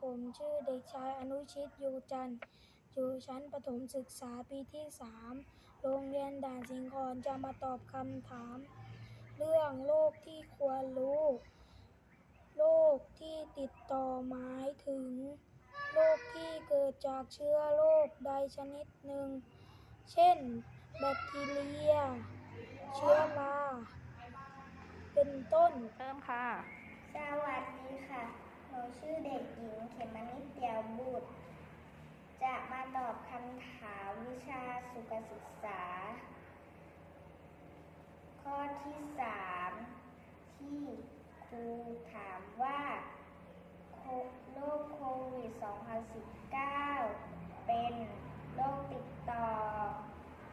ผมชื่อเด็กชายอนุชิตอยู่จันทร์อยู่ชั้นประถมศึกษาปีที่ 3 โรงเรียนด่านสิงห์ขอนจะมาตอบคำถาม เรื่องโรคที่ควรรู้ โรคที่ติดต่อหมายถึง โรคที่เกิดจากเชื้อโรคใดชนิดหนึ่ง เช่น แบคทีเรีย เชื้อราเป็นต้น เริ่มค่ะ สวัสดีค่ะห นูชื่อเด็กหญิงเขมนิดเตียวบุตร จะมาตอบคำถามวิชาสุขศึกษา ข้อที่สามที่ครูถามว่าโคโรคโควิด 2019 เป็นโรคติดต่อ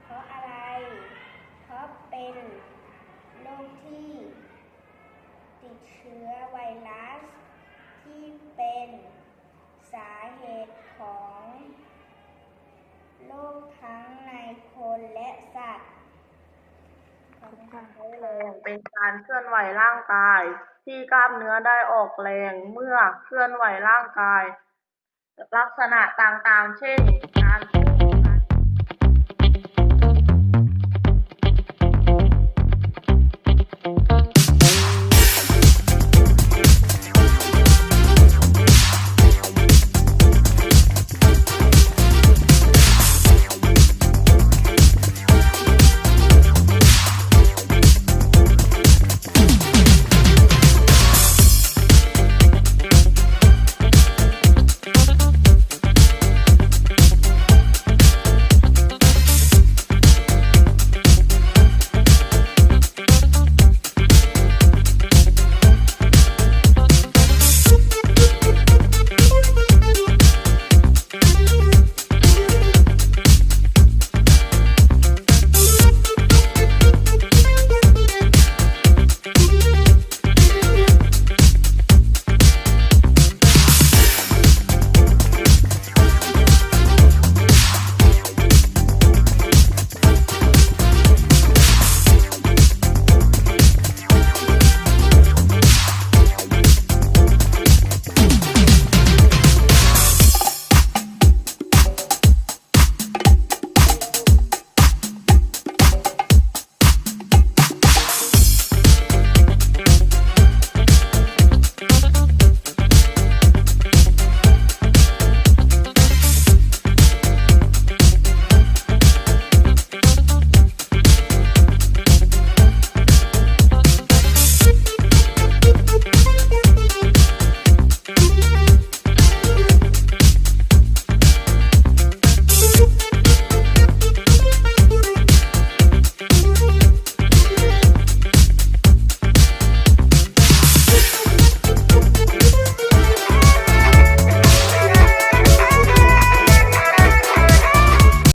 เพราะอะไร เพราะเป็นโรคที่ ติดเชื้อไวรัส ที่เป็นสาเหตุของ โรคทั้งในคนและสัตว์แรงเป็นการเคลื่อนไหวร่างกาย ที่กล้ามเนื้อได้ออกแรงเมื่อเคลื่อนไหวร่างกาย ลักษณะต่างๆ เช่นการ